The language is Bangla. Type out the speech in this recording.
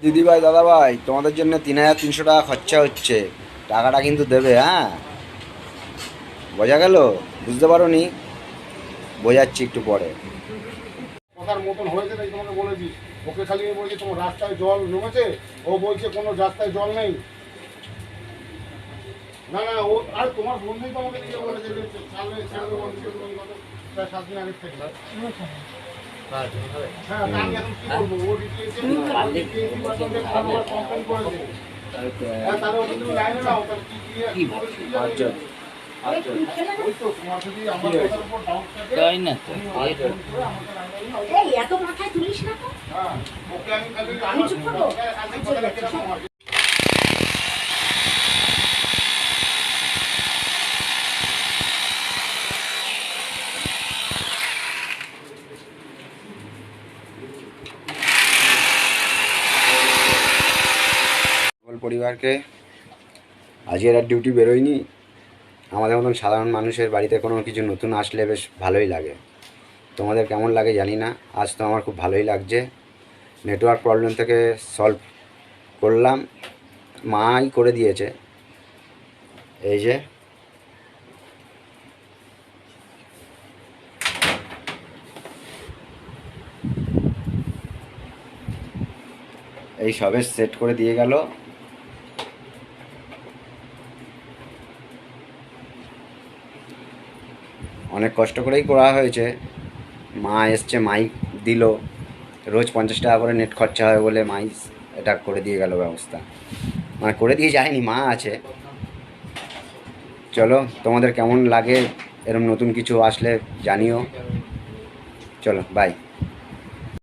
দিদিভাই, দাদাভাই, তোমাদের জন্য তিন হাজার তিনশো টাকা খরচা হচ্ছে। টাকাটা কিন্তু দেবে হ্যাঁ? বোঝা গেল? বুঝতে পারো নি বোঝাচ্ছি একটু পরে। কথার মতন হয়েছে তাই তোমাকে বলেছি। ওকে খালি বলছি, তোমার রাস্তায় জল নেমেছে? ও বলছে, কোনো রাস্তায় জল নেই। না না, ও, আর তোমার বন্ধুই তো আমাকে দিয়ে বলেছে সাত দিন আগে থেকে। তাই না তো এত মাথায় তুলিস না তো? পরিবারকে। আজকের আর ডিউটি বেরোয়নি। আমাদের মতন সাধারণ মানুষের বাড়িতে কোনো কিছু নতুন আসলে বেশ ভালোই লাগে। তোমাদের কেমন লাগে জানি না। আজ তো আমার খুব ভালোই লাগছে। নেটওয়ার্ক প্রবলেম থেকে সলভ করলাম। মাই করে দিয়েছে। এই যে। এই সবে সেট করে দিয়ে গেল। অনেক কষ্ট করেই করা হয়েছে। মা এসছে, মাই দিল। রোজ পঞ্চাশ টাকা করে নেট খরচা হয় বলে মাই এটা করে দিয়ে গেল ব্যবস্থা। মানে করে দিয়ে যায়নি, মা আছে। চলো, তোমাদের কেমন লাগে? এরম নতুন কিছু আসলে জানিও। চলো বাই